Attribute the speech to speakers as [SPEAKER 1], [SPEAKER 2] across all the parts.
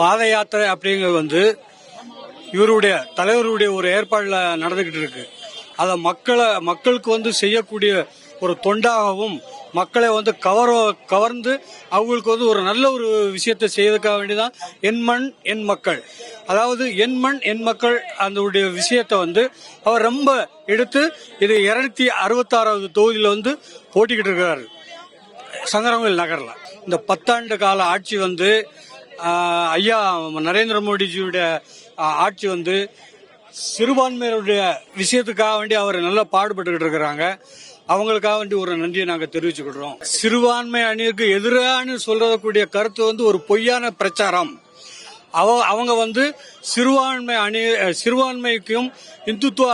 [SPEAKER 1] பாத யாத்திரை அப்படிங்கிறது வந்து இவருடைய தலைவருடைய ஒரு ஏற்பாடுல நடந்துகிட்டு இருக்கு. அதை மக்களை மக்களுக்கு வந்து செய்யக்கூடிய ஒரு தொண்டாகவும் மக்களை வந்து கவர கவர்ந்து அவங்களுக்கு வந்து ஒரு நல்ல ஒரு விஷயத்தை செய்யறதுக்காக வேண்டிதான் என் மண் என் மக்கள். அதாவது என் மண் என் மக்கள் அந்த விஷயத்தை வந்து அவர் ரொம்ப எடுத்து இது இருநூத்தி அறுபத்தாறாவது தொகுதியில் வந்து போட்டிக்கிட்டு இருக்கிறாரு சங்கரங்கோயில் நகரில். இந்த பத்தாண்டு கால ஆட்சி வந்து ஐயா நரேந்திர மோடிஜியுடைய ஆட்சி வந்து சிறுபான்மையினருடைய விஷயத்துக்காக வேண்டி அவர் நல்லா பாடுபட்டுக்கிட்டு இருக்கிறாங்க. அவங்களுக்காக வேண்டி ஒரு நன்றியை நாங்கள் தெரிவிச்சுக்கிடுறோம். சிறுபான்மை அணிக்கு எதிரான சொல்றக்கூடிய கருத்து வந்து ஒரு பொய்யான பிரச்சாரம். அவ அவங்க வந்து சிறுபான்மை அணி சிறுபான்மைக்கும் இந்துத்துவ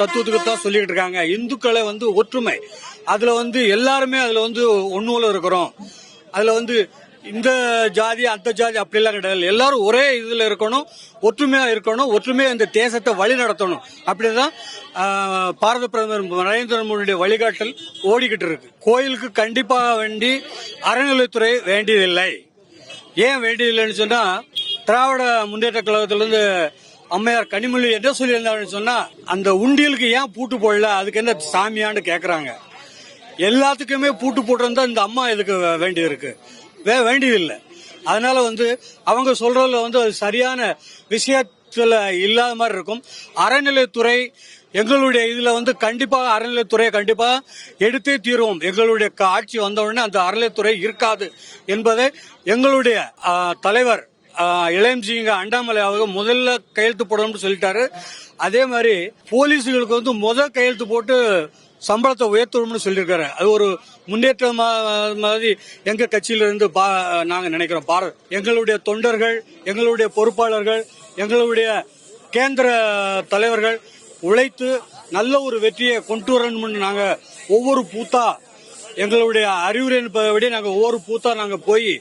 [SPEAKER 1] தத்துவத்துக்கு தான் சொல்லிட்டு இருக்காங்க. இந்துக்களை வந்து ஒற்றுமை. அதுல வந்து எல்லாருமே அதுல வந்து ஒண்ணுல இருக்கிறோம். அதுல வந்து இந்த ஜாதி அந்த ஜாதி அப்படிலாம் கிடையாது. எல்லாரும் ஒரே இதுல இருக்கணும் ஒற்றுமையா இருக்கணும் ஒற்றுமையா இந்த தேசத்தை வழி நடத்தணும். அப்படிதான் பாரத பிரதமர் நரேந்திர மோடியுடைய வழிகாட்டல் ஓடிக்கிட்டு இருக்கு. கோயிலுக்கு கண்டிப்பாக வேண்டி அறநிலைத்துறை வேண்டியதில்லை. ஏன் வேண்டியதில்லைன்னு சொன்னா திராவிட முன்னேற்ற கழகத்திலிருந்து அம்மையார் கனிமொழி என்ன சொல்லியிருந்தாருன்னு சொன்னா அந்த உண்டியலுக்கு ஏன் பூட்டு போடல அதுக்கு என்ன சாமியான்னு கேக்குறாங்க. எல்லாத்துக்குமே பூட்டு போட்டிருந்தா இந்த அம்மா இதுக்கு வேண்டியது இருக்கு? வே வேண்டியதில்லை. அதனால வந்து அவங்க சொல்றதுல வந்து அது சரியான விஷயத்துல இல்லாத மாதிரி இருக்கும். அறநிலைத்துறை எங்களுடைய இதுல வந்து கண்டிப்பாக அறநிலைத்துறையை கண்டிப்பாக எடுத்தே தீருவோம். எங்களுடைய ஆட்சி வந்த உடனே அந்த அறநிலைத்துறை இருக்காது என்பதை எங்களுடைய தலைவர் ஆ, அண்டாமலை அவங்க முதல்ல கையெழுத்து போடணும்னு சொல்லிட்டாரு. அதே மாதிரி போலீஸுகளுக்கு வந்து முதல் கையெழுத்து போட்டு சம்பளத்தை உயர்த்தணும்னு சொல்லியிருக்காரு. அது ஒரு முன்னேற்ற மாதிரி எங்க கட்சியிலிருந்து பா- நாங்க நினைக்கிறோம். பாரத் எங்களுடைய தொண்டர்கள் எங்களுடைய பொறுப்பாளர்கள் எங்களுடைய கேந்திர தலைவர்கள் உழைத்து நல்ல ஒரு வெற்றியை கொண்டு வரணும்னு நாங்க ஒவ்வொரு பூத்தா எங்களுடைய அறிவுரையின்படி நாங்க ஒவ்வொரு பூத்தா நாங்க போய்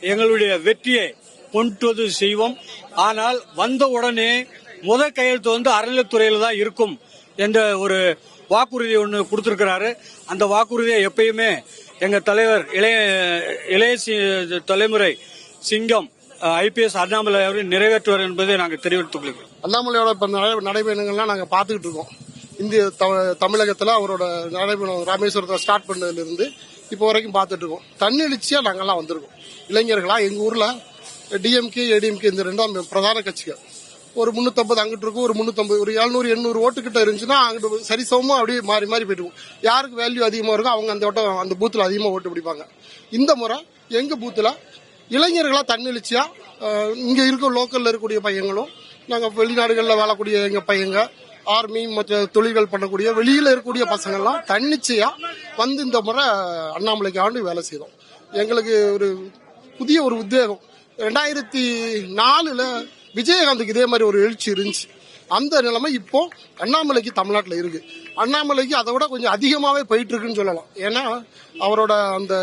[SPEAKER 1] எங்களுடைய வெற்றியை கொண்டு செய்வோம். ஆனால் வந்த உடனே முத கையெழுத்து வந்து அறநிலைத்துறையில தான் இருக்கும் என்ற ஒரு வாக்குறுதி ஒன்று கொடுத்துருக்கிறாரு. அந்த வாக்குறுதியை எப்பயுமே எங்கள் தலைவர் இளைய இளைய சி- தலைமுறை சிங்கம் ஐபிஎஸ் அண்ணாமலை அவர்கள் நிறைவேற்றுவார் என்பதை நாங்கள் தெரிவித்துக் கொள்கிறோம்.
[SPEAKER 2] அண்ணாமலையோட இப்போ நடைபயணங்கள்லாம் நாங்கள் பார்த்துக்கிட்டு இருக்கோம். இந்திய தமிழகத்தில் அவரோட நடைபயணம் ராமேஸ்வரத்தை ஸ்டார்ட் பண்ணதுலேருந்து இப்போ வரைக்கும் பார்த்துட்டு இருக்கோம். தன்னெழுச்சியாக நாங்கள்லாம் வந்திருக்கோம். இளைஞர்களாக எங்கள் ஊரில் டிஎம்கே ஏடிஎம்கே இந்த ரெண்டும் பிரதான கட்சிகள். ஒரு முன்னூத்தம்பது அங்கிட்டு இருக்கும் ஒரு முன்னூத்தம்பது ஒரு எழுநூறு எண்ணூறு ஓட்டுக்கிட்ட இருந்துச்சுன்னா அங்கிட்டு சரிசமமாக அப்படியே மாறி மாறி போயிட்டு யாருக்கு வேல்யூ அதிகமாக இருக்கோ அவங்க அந்த ஓட்டம் அந்த பூத்தில் அதிகமாக ஓட்டு பிடிப்பாங்க. இந்த முறை எங்கள் பூத்தில் இளைஞர்களாக தன்னெழுச்சியாக இங்கே இருக்க லோக்கலில் இருக்கக்கூடிய பையங்களும் நாங்கள் வெளிநாடுகளில் வாழக்கூடிய எங்கள் பையங்க ஆர்மி மற்ற தொழில்கள் பண்ணக்கூடிய வெளியில் இருக்கக்கூடிய பசங்கள்லாம் தன்னிச்சையாக வந்து இந்த முறை அண்ணாமலைக்கு ஆண்டு வேலை செய்தோம். எங்களுக்கு ஒரு புதிய ஒரு உத்வேகம். ரெண்டாயிரத்தி நாலில் விஜயகாந்துக்கு இதே மாதிரி ஒரு எழுச்சி இருந்துச்சு. அந்த நிலைமை இப்போ அண்ணாமலைக்கு தமிழ்நாட்டில் இருக்கு. அண்ணாமலைக்கு அதை விட கொஞ்சம் அதிகமாகவே போயிட்டு இருக்குன்னு சொல்லலாம். ஏன்னா அவரோட அந்த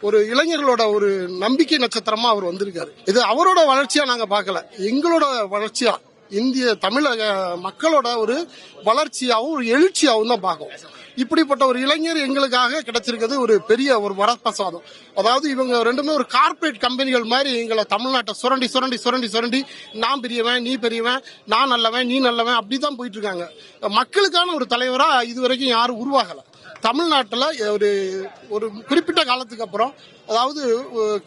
[SPEAKER 2] ஒரு இளைஞர்களோட ஒரு நம்பிக்கை நட்சத்திரமா அவர் வந்திருக்காரு. இது அவரோட வளர்ச்சியா நாங்க பார்க்கல. எங்களோட வளர்ச்சியா இந்திய தமிழக மக்களோட ஒரு வளர்ச்சியாகவும் ஒரு எழுச்சியாகவும் தான் பார்க்கும் இப்படிப்பட்ட ஒரு இளைஞர் எங்களுக்காக கிடைச்சிருக்கிறது ஒரு பெரிய ஒரு வரப்பிரசாதம். அதாவது இவங்க ரெண்டுமே ஒரு கார்ப்பரேட் கம்பெனிகள் மாதிரி எங்களை தமிழ்நாட்டை சுரண்டி சுரண்டி சுரண்டி சுரண்டி நான் பெரியவன் நீ பெரியவன் நான் நல்லவன் நீ நல்லவன் அப்படி தான் போயிட்டு இருக்காங்க. மக்களுக்கான ஒரு தலைவராக இது வரைக்கும் யாரும் உருவாகலை. தமிழ்நாட்டில் ஒரு ஒரு குறிப்பிட்ட காலத்துக்கு அப்புறம் அதாவது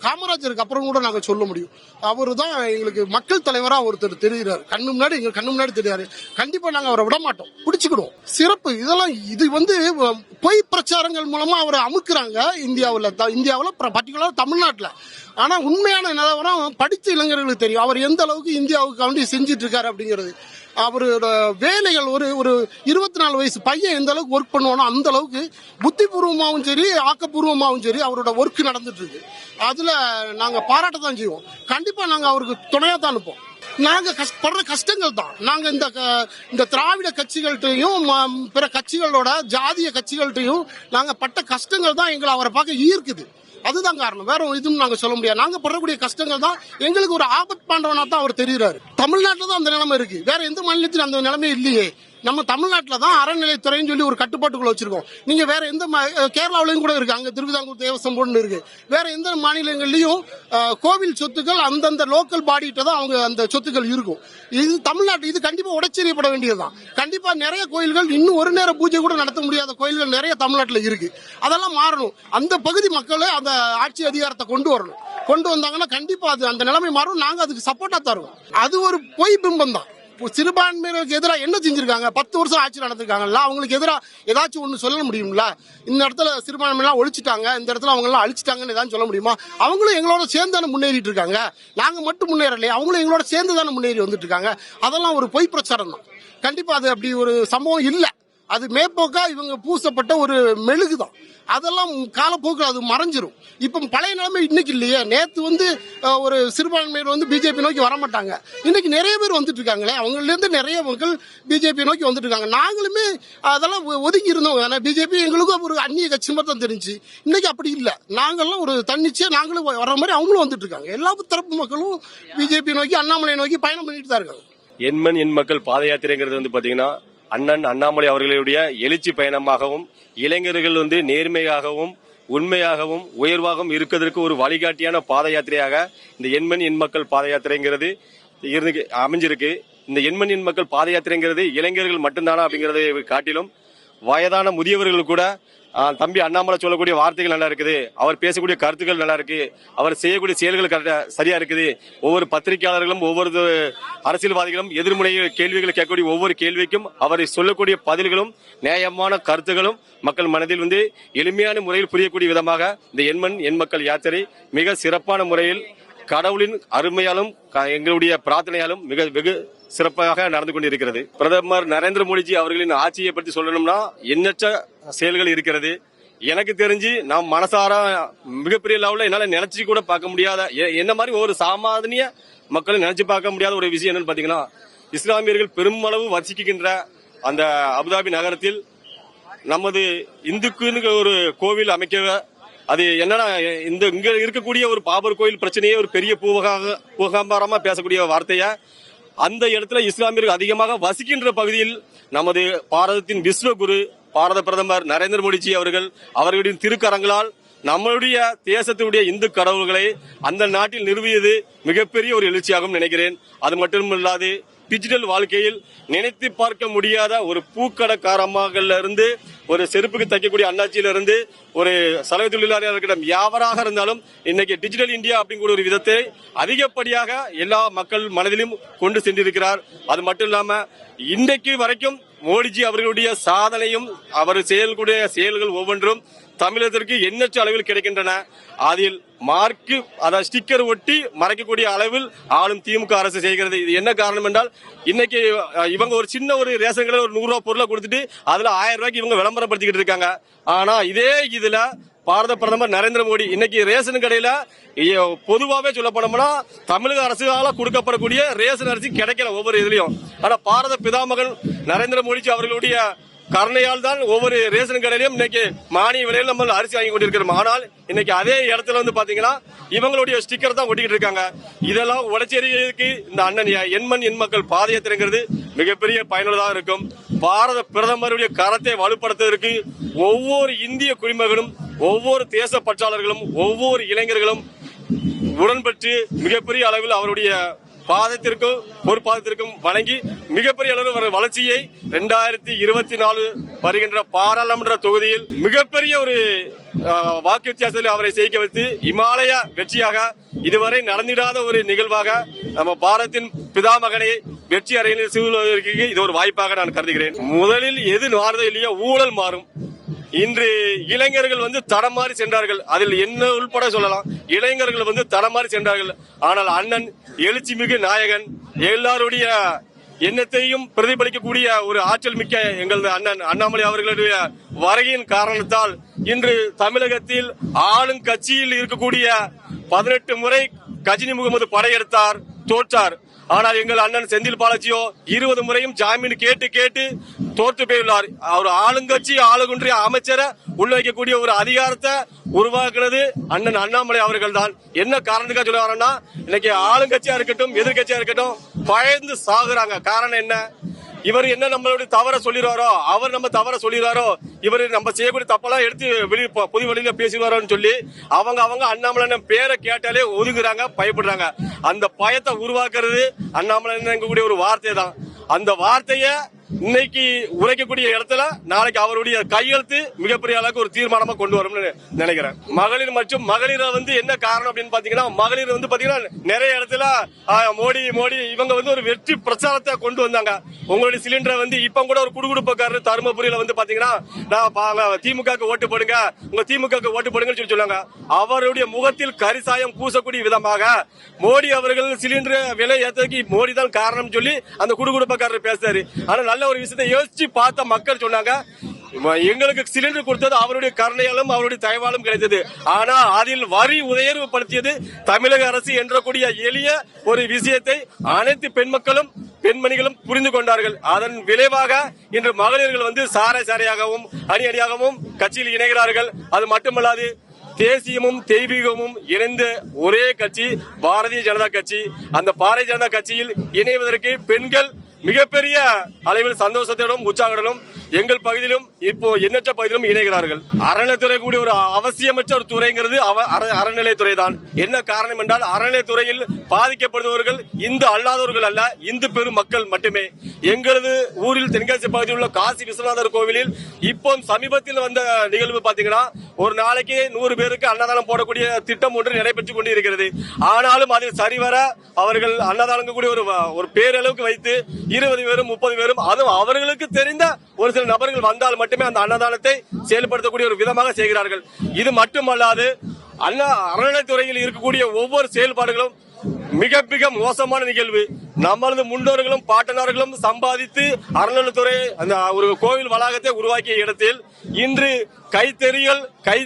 [SPEAKER 2] காமராஜருக்கு அப்புறம் கூட நாங்கள் சொல்ல முடியும். அவர் தான் எங்களுக்கு மக்கள் தலைவராக ஒருத்தர் தெரிகிறார் கண்ணு முன்னாடி எங்களுக்கு கண்ணு முன்னாடி தெரியாரு கண்டிப்பாக நாங்கள் அவரை விட மாட்டோம். பிடிச்சிக்கிடுவோம். சிறப்பு. இதெல்லாம் இது வந்து பொய் பிரச்சாரங்கள் மூலமாக அவரை அமுக்குறாங்க இந்தியாவில் இந்தியாவில் பர்டிகுலர் தமிழ்நாட்டில். ஆனால் உண்மையான நிலவரம் படித்த இளைஞர்களுக்கு தெரியும். அவர் எந்த அளவுக்கு இந்தியாவுக்கு வேண்டி செஞ்சிட்டு இருக்காரு அப்படிங்கிறது. அவரோட வேலைகள் ஒரு ஒரு இருபத்தி நாலு வயசு பையன் எந்த அளவுக்கு ஒர்க் பண்ணுவானோ அந்த அளவுக்கு புத்திபூர்வமாகவும் சரி ஆக்கப்பூர்வமாகவும் சரி அவரோட ஒர்க் நடந்துட்டு இருக்கு. அதுல நாங்க பாராட்ட தான் செய்வோம். கண்டிப்பா நாங்க அவருக்கு துணையா தான் அனுப்போம் நாங்க படுற கஷ்டங்கள் தான். நாங்க இந்த க- இந்த திராவிட கட்சிகள்கிட்டையும் பிற கட்சிகளோட ஜாதிய கட்சிகள்கிட்டையும் நாங்க பட்ட கஷ்டங்கள் தான் எங்களை அவரை பார்க்க ஈர்க்குது. அதுதான் காரணம். வேற இதுவும் நாங்க சொல்ல முடியாது. நாங்க படக்கூடிய கஷ்டங்கள் தான் எங்களுக்கு ஒரு ஆபத் பாண்டவனா தான் அவர் தெரியுறாரு. தமிழ்நாட்டில் தான் அந்த நிலைமை இருக்கு. வேற எந்த மாநிலத்திலும் அந்த நிலைமை இல்லையே. நம்ம தமிழ்நாட்டில் தான் அறநிலைத்துறைன்னு சொல்லி ஒரு கட்டுப்பாட்டுக்குள்ள வச்சிருக்கோம். நீங்க வேற எந்த மா- கேரளாவிலையும் கூட இருக்கு. அங்க திருவிதாங்கூர் தேவசம் போர்டுன்னு இருக்கு. வேற எந்த மாநிலங்கள்லயும் கோவில் சொத்துக்கள் அந்தந்த லோக்கல் பாடிகிட்ட தான் அவங்க அந்த சொத்துக்கள் இருக்கும். இது தமிழ்நாட்டு இது கண்டிப்பா உடச்சரியப்பட வேண்டியதுதான். கண்டிப்பா நிறைய கோயில்கள் இன்னும் ஒரு நேர பூஜை கூட நடத்த முடியாத கோயில்கள் நிறைய தமிழ்நாட்டில் இருக்கு. அதெல்லாம் மாறணும். அந்த பகுதி மக்களை அந்த ஆட்சி அதிகாரத்தை கொண்டு வரணும். கொண்டு வந்தாங்கன்னா கண்டிப்பா அது அந்த நிலைமை மாறும். நாங்க அதுக்கு சப்போர்ட்டா தருவோம் அது ஒரு பொய் பிம்பம் தான். சிறுபான்மையினருக்கு எதிராக என்ன செஞ்சிருக்காங்க? பத்து வருஷம் ஆட்சி நடந்திருக்காங்கல்ல அவங்களுக்கு எதிராக ஏதாச்சும் ஒன்று சொல்ல முடியும்ல? இந்த இடத்துல சிறுபான்மையெல்லாம் ஒழிச்சிட்டாங்க இந்த இடத்துல அவங்க எல்லாம் அழிச்சிட்டாங்கன்னு ஏதாவது சொல்ல முடியுமா? அவங்களும் எங்களோட சேர்ந்து தானே முன்னேறிட்டு இருக்காங்க. நாங்கள் மட்டும் முன்னேறலையே அவங்களும் எங்களோட சேர்ந்து தானே முன்னேறி வந்துட்டு இருக்காங்க. அதெல்லாம் ஒரு பொய் பிரச்சாரம் தான். கண்டிப்பாக அது அப்படி ஒரு சம்பவம் இல்லை. அது மேற்போக்கா இவங்க பூசப்பட்ட ஒரு மெழுகு தான் அதெல்லாம் காலப்போக்கில் அது மறைஞ்சிரும். இப்போ பழைய நிலைமை இன்னைக்கு இல்லையே. நேத்து வந்து ஒரு சிறுபான்மையினர் வந்து பிஜேபி நோக்கி வர மாட்டாங்க இன்னைக்கு நிறைய பேர் வந்துட்டு இருக்காங்களே. அவங்களிலேருந்து நிறைய மக்கள் பிஜேபி நோக்கி வந்துட்டு இருக்காங்க. நாங்களுமே அதெல்லாம் ஒதுக்கி இருந்தோம். ஏன்னா பிஜேபி எங்களுக்கும் ஒரு அந்நிய கட்சி மாதிரி தான் தெரிஞ்சு. இன்னைக்கு அப்படி இல்லை. நாங்கள்லாம் ஒரு தன்னிச்சையாக நாங்களும் வர மாதிரி அவங்களும் வந்துட்டு இருக்காங்க. எல்லா தரப்பு மக்களும் பிஜேபி நோக்கி அண்ணாமலை நோக்கி பயணம் பண்ணிட்டு தான் இருக்காங்க.
[SPEAKER 3] எண்மண் எண் மக்கள் பாத யாத்திரைங்கிறது வந்து பாத்தீங்கன்னா அண்ணன் அண்ணாமலை அவர்களுடைய எழுச்சி பயணமாகவும் இளைஞர்கள் வந்து நேர்மையாகவும் உண்மையாகவும் உயர்வாகவும் இருக்கிறதுக்கு ஒரு வழிகாட்டியான பாத யாத்திரையாக இந்த எண்மண் எண் மக்கள் பாத யாத்திரைங்கிறது இருந்து அமைஞ்சிருக்கு. இந்த எண்மண் எண் மக்கள் பாத யாத்திரைங்கிறது இளைஞர்கள் மட்டும்தானா அப்படிங்கறதை காட்டிலும் வயதான முதியவர்கள் கூட தம்பி அண்ணாமலை சொல்லக்கூடிய வார்த்தைகள் நல்லா இருக்குது. அவர் பேசக்கூடிய கருத்துக்கள் நல்லா இருக்கு. அவர் செய்யக்கூடிய செயல்கள் சரியா இருக்குது. ஒவ்வொரு பத்திரிகையாளர்களும் ஒவ்வொரு அரசியல்வாதிகளும் எதிர்முனை கேள்விகளை கேட்கக்கூடிய ஒவ்வொரு கேள்விக்கும் அவர் சொல்லக்கூடிய பதில்களும் நியாயமான கருத்துகளும் மக்கள் மனதில் வந்து எளிமையான முறையில் புரியக்கூடிய விதமாக இந்த எண்மண் எண் மக்கள் யாத்திரை மிக சிறப்பான முறையில் கடவுளின் அருமையாலும் க- எங்களுடைய பிரார்த்தனையாலும் மிக வெகு சிறப்பாக நடந்து கொண்டிருக்கிறது. பிரதமர் நரேந்திர மோடிஜி அவர்களின் ஆட்சியை பற்றி சொல்லணும்னா எண்ணற்ற செயல்கள் இருக்கிறது. எனக்கு தெரிஞ்சு நான் மனசார மிகப்பெரிய லெவலில் என்னால் நினைச்சு கூட பார்க்க முடியாத என்ன மாதிரி ஒரு சாமானிய மக்களை நினைச்சு பார்க்க முடியாத ஒரு விஷயம் என்னன்னு பாத்தீங்கன்னா இஸ்லாமியர்கள் பெருமளவு வசிக்கின்ற அந்த அபுதாபி நகரத்தில் நமது இந்துக்குன்னு ஒரு கோவில் அமைக்க அது என்னன்னா இந்த இங்க இருக்கக்கூடிய ஒரு பாபர் கோயில் பிரச்சனையே ஒரு பெரிய பூவகாக பூகாம்பாரமா பேசக்கூடிய வார்த்தைய அந்த இடத்துல இஸ்லாமியர்கள் அதிகமாக வசிக்கின்ற பகுதியில் நமது பாரதத்தின் விஸ்வகுரு பாரத பிரதமர் நரேந்திர மோடிஜி அவர்கள் அவர்களுடைய திருக்கரங்களால் நம்மளுடைய தேசத்துடைய இந்து கடவுள்களை அந்த நாட்டில் நிறுவியது மிகப்பெரிய ஒரு எழுச்சியாகும் நினைக்கிறேன். அது மட்டுமில்லாது டிஜிட்டல் வாழ்க்கையில் நினைத்து பார்க்க முடியாத ஒரு பூக்கடைக்காரமாக இருந்து ஒரு செருப்புக்கு தைக்கக்கூடிய அண்ணாச்சியில இருந்து ஒரு சலவை தொழிலாளியாக இருக்கட்டும் யாவராக இருந்தாலும் இன்னைக்கு டிஜிட்டல் இந்தியா அப்படிங்கிற ஒரு விதத்தை அதிகப்படியாக எல்லா மக்கள் மனதிலும் கொண்டு சென்றிருக்கிறார். அது மட்டும் இல்லாம இன்றைக்கு வரைக்கும் மோடிஜி அவர்களுடைய சாதனையும் அவர் செயல்கூடிய செயல்கள் ஒவ்வொன்றும் தமிழகத்திற்கு எண்ணற்ற அளவில் கிடைக்கின்றன. அதில் மார்க்கு அதாவது ஸ்டிக்கர் ஒட்டி மறைக்கக்கூடிய அளவில் ஆளும் திமுக அரசு செய்கிறது. இது என்ன காரணம் என்றால் இன்னைக்கு இவங்க ஒரு சின்ன ஒரு ரேஷன் கடையில் ஒரு நூறுரூவா பொருளை கொடுத்துட்டு அதுல ஆயிரம் ரூபாய்க்கு இவங்க விளம்பரப்படுத்திக்கிட்டு இருக்காங்க. ஆனா இதே இதுல பாரத பிரதமர் நரேந்திர மோடி. இன்னைக்கு ரேஷன் கடையில பொதுவாகவே பொதுவாவே சொல்ல போனோம்னா தமிழக அரசால கொடுக்கப்படக்கூடிய ரேஷன் அரிசி கிடைக்கல ஒவ்வொரு இதுலயும். ஆனா பாரத பிதாமகன் நரேந்திர மோடிஜி அவர்களுடைய கருணையால் தான் ஒவ்வொரு ரேஷன் கடையிலும் இன்னைக்கு மானிய விலையில் நம்ம அரிசி வாங்கி கொண்டிருக்கிறோம். ஆனால் இன்னைக்கு அதே இடத்துல வந்து பாத்தீங்கன்னா இவங்களுடைய ஸ்டிக்கர் தான் ஒட்டிக்கிட்டு இருக்காங்க. இதெல்லாம் உடச்சேரிக்கு இந்த அண்ணன் எண்மண் எண் மக்கள் பாத யாத்திரைங்கிறது மிகப்பெரிய பயனுள்ளதாக இருக்கும். பாரத பிரதமருடைய கரத்தை வலுப்படுத்துவதற்கு ஒவ்வொரு இந்திய குடிமகனும் ஒவ்வொரு தேச பற்றாளர்களும் ஒவ்வொரு இளைஞர்களும் உடன்பட்டு மிகப்பெரிய அளவில் அவருடைய பாதத்திற்கும் ஒரு பாதத்திற்கும் வழங்கி மிகப்பெரிய அளவில் ஒரு வளர்ச்சியை இரண்டாயிரத்தி இருபத்தி நாலு வருகின்ற பாராளுமன்ற தொகுதியில் மிகப்பெரிய ஒரு வாக்கு வித்தியாசத்தில் அவரை ஜெயிக்க வைத்து இமாலய வெற்றியாக இதுவரை நடந்திடாத ஒரு நிகழ்வாக நம்ம பாரத்தின் பிதாமகனை வெற்றி அறையில் சூழ்நிலைக்கு இது ஒரு வாய்ப்பாக நான் கருதுகிறேன். முதலில் எது மாறுதோ இல்லையோ ஊழல் மாறும். இன்று இளைஞர்கள் வந்து தடமாறி சென்றார்கள். அதில் என்ன உள்பட சொல்லலாம். இளைஞர்கள் வந்து தடமாறி சென்றார்கள். ஆனால் அண்ணன் எழுச்சிமிகு நாயகன் எல்லாருடைய எண்ணத்தையும் பிரதிபலிக்கக்கூடிய ஒரு ஆற்றல் மிக்க எங்களது அண்ணன் அண்ணாமலை அவர்களுடைய வருகையின் காரணத்தால் இன்று தமிழகத்தில் ஆளும் கட்சியில் இருக்கக்கூடிய பதினெட்டு முறை கஜினி முகமது படையெடுத்தார் தோற்றார். ஆனால் எங்கள் அண்ணன் செந்தில் பாலாஜியோ இருபது முறையும் ஜாமீன் கேட்டு கேட்டு தோற்று போயுள்ளார். அவர் ஆளுங்கட்சி ஆளுகுன்றிய அமைச்சரை உள்வைக்கக்கூடிய ஒரு அதிகாரத்தை உருவாக்குனது அண்ணன் அண்ணாமலை அவர்கள் தான் என்ன காரணத்துக்காக சொல்ல வரேன்னா இன்னைக்கு ஆளுங்கட்சியா இருக்கட்டும் எதிர்கட்சியா இருக்கட்டும் பயந்து சாகுறாங்க. காரணம் என்ன? இவர் என்ன நம்மளுடைய தவற சொல்லிடுவாரோ அவர் நம்ம தவற சொல்லிடுவாரோ இவர் நம்ம செய்யக்கூடிய தப்பெல்லாம் எடுத்து வெளியே பொது வழியில பேசிடுவாரோன்னு சொல்லி அவங்க அவங்க அண்ணாமலை பேரை கேட்டாலே ஒதுங்குறாங்க பயப்படுறாங்க. அந்த பயத்தை உருவாக்குறது அண்ணாமலை கூடிய ஒரு வார்த்தை தான் அந்த வார்த்தையை இன்னைக்கு உரைக்கக்கூடிய இடத்துல நாளைக்கு அவருடைய கையெழுத்து மிகப்பெரிய அளவுக்கு ஒரு தீர்மானமா கொண்டு வரும்னு நினைக்கிறேன். மகளிர் மற்றும் மகளிரை வந்து என்ன காரணம் அப்படின்னு பாத்தீங்கன்னா மகளிர் வந்து பாத்தீங்கன்னா நிறைய இடத்துல மோடி மோடி இவங்க வந்து ஒரு வெற்றி பிரச்சாரத்தை கொண்டு வந்தாங்க. உங்களுடைய சிலிண்டரை வந்து இப்ப கூட ஒரு குடுகுடுப்பக்காரர் தருமபுரியில வந்து பாத்தீங்கன்னா நான் திமுக திமுகவுக்கு ஓட்டு போடுங்க உங்க திமுகவுக்கு ஓட்டு போடுங்கன்னு சொல்லி சொன்னாங்க அவருடைய முகத்தில் கரிசாயம் பூசக்கூடிய விதமாக மோடி அவர்கள் சிலிண்டர் விலை ஏற்றதுக்கு மோடி தான் காரணம் சொல்லி அந்த குடுகுடுப்பக்காரர் பேசுறாரு. ஆனா நல்ல ஒரு விஷயத்தை யோசிச்சு பார்த்த மக்கள் சொன்னாங்க எங்களுக்கு சிலிண்டர் கொடுத்தது அவருடைய கருணையாலும் அவருடைய தயவாலும் கிடைத்தது. ஆனா அதில் வரி உயர்வு படுத்தியது தமிழக அரசு என்றக்கூடிய எளிய ஒரு விஷயத்தை அனைத்து பெண் மக்களும் பெண்மணிகளும் புரிந்து கொண்டார்கள். அதன் விளைவாக இன்று மகளிர்கள் வந்து சாரை சாரையாகவும் அணி அணியாகவும் கட்சியில் இணைகிறார்கள். அது மட்டுமல்லாது தேசியமும் தெய்வீகமும் இணைந்த ஒரே கட்சி பாரதிய ஜனதா கட்சி. அந்த பாரதிய ஜனதா கட்சியில் இணைவதற்கு பெண்கள் மிகப்பெரிய அளவில் சந்தோஷத்தோடும் உற்சாகத்துடன் எங்கள் பகுதியிலும் இப்போ எண்ணற்ற பகுதியிலும் இணைகிறார்கள். அறநிலைத்துறை கூடிய ஒரு அவசியமற்ற ஒரு துறைங்கிறது அவ- அற- அறநிலைத்துறை தான் என்ன காரணம் என்றால் அறநிலைத்துறையில் பாதிக்கப்படுபவர்கள் இந்து அல்லாதவர்கள் அல்ல இந்து பெரும் மக்கள் மட்டுமே. எங்களது ஊரில் தென்காசி பகுதியில் உள்ள காசி விஸ்வநாதர் கோவிலில் இப்போ சமீபத்தில் வந்த நிகழ்வு பாத்தீங்கன்னா ஒரு நாளைக்கு நூறு பேருக்கு அன்னதானம் போடக்கூடிய திட்டம் ஒன்று நடைபெற்றுக் கொண்டு இருக்கிறது ஆனாலும் அதில் சரிவர அவர்கள் அன்னதானம் கூடிய ஒரு ஒரு பேரளவுக்கு வைத்து இருபது பேரும் முப்பது பேரும் அதுவும் அவர்களுக்கு தெரிந்த ஒரு சில நபர்கள் வந்தால் மட்டுமே அந்த அன்னதானத்தை செயல்படுத்தக்கூடிய ஒரு விதமாக செய்கிறார்கள். இது மட்டுமல்லாது அண்ணா அறநிலைத்துறையில் இருக்கக்கூடிய ஒவ்வொரு செயல்பாடுகளும் மிக மிக மோசமான நிகழ்வு. நம்மளது முன்னோர்களும் பாட்டனார்களும் சம்பாதித்து அறநிலைத்துறை அந்த ஒரு கோவில் வளாகத்தை உருவாக்கிய இடத்தில் இன்று கைத்தறிகள் கை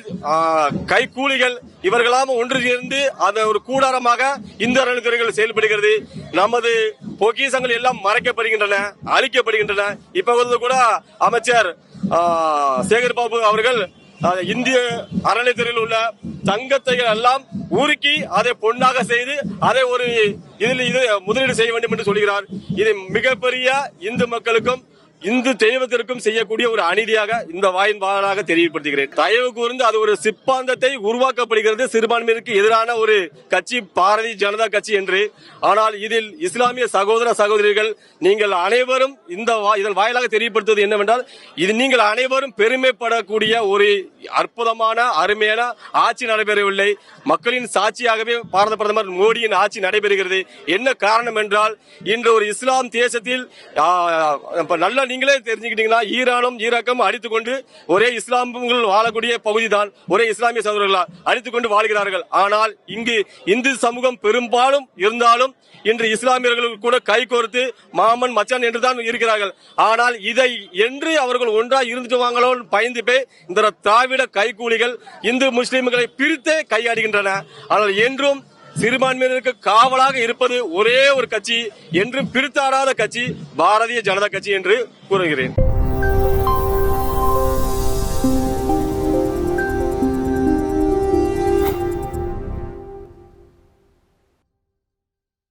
[SPEAKER 3] கைக்கூலிகள் இவர்களாம் ஒன்று சேர்ந்து அந்த ஒரு கூடாரமாக இந்த அறநிலைத்துறைகள் செயல்படுகிறது. நமது பொக்கிசங்கள் எல்லாம் மறைக்கப்படுகின்றன அழிக்கப்படுகின்றன. இப்ப வந்து கூட அமைச்சர் சேகர் பாபு அவர்கள் இந்திய அறநிலைத்துறையில் உள்ள தங்கத்தைகள் எல்லாம் உருக்கி அதை பொன்னாக செய்து அதை ஒரு இதில் இது முதலீடு செய்ய வேண்டும் என்று சொல்கிறார். இது மிகப்பெரிய இந்து மக்களுக்கும் இந்து தெய்வத்திற்கும் செய்யக்கூடிய ஒரு அநீதியாக இந்த வாயின் தெரியப்படுத்துகிறேன். தயவு கூர்ந்து அது ஒரு சிப்பாந்தத்தை உருவாக்கப்படுகிறது. சிறுபான்மையினருக்கு எதிரான ஒரு கட்சி பாரதிய ஜனதா கட்சி என்று. ஆனால் இதில் இஸ்லாமிய சகோதர சகோதரிகள் நீங்கள் அனைவரும் இந்த இதன் வாயிலாக தெரியப்படுத்துவது என்னவென்றால் இது நீங்கள் அனைவரும் பெருமைப்படக்கூடிய ஒரு அற்புதமான அருமையான ஆட்சி நடைபெறவில்லை. மக்களின் சாட்சியாகவே பாரத பிரதமர் மோடியின் ஆட்சி நடைபெறுகிறது. என்ன காரணம் என்றால் இன்று ஒரு இஸ்லாம் தேசத்தில் நல்ல நீங்களே தெரிஞ்சுக்கிட்டீங்கன்னா ஈரானும் ஈராக்கும் அடித்துக்கொண்டு ஒரே இஸ்லாமியர்கள் வாழக்கூடிய பகுதிதான் ஒரே இஸ்லாமிய சகோதரர்களா அடித்துக்கொண்டு வாழ்கிறார்கள். ஆனால் இங்கு இந்து சமூகம் பெரும்பாலும் இருந்தாலும் இன்று இஸ்லாமியர்கள் கூட கை கோர்த்து மாமன் மச்சான் என்றுதான் இருக்கிறார்கள். ஆனால் இதை என்று அவர்கள் ஒன்றா இருந்துட்டு வாங்களோ பயந்து போய் இந்த திராவிட கைகூலிகள் இந்து முஸ்லிம்களை பிரித்தே கையாடுகின்றன. ஆனால் என்றும் சிறுபான்மையினருக்கு காவலாக இருப்பது ஒரே ஒரு கட்சி என்றும் பிரித்தாடாத கட்சி பாரதிய ஜனதா கட்சி என்று கூறுகிறேன்.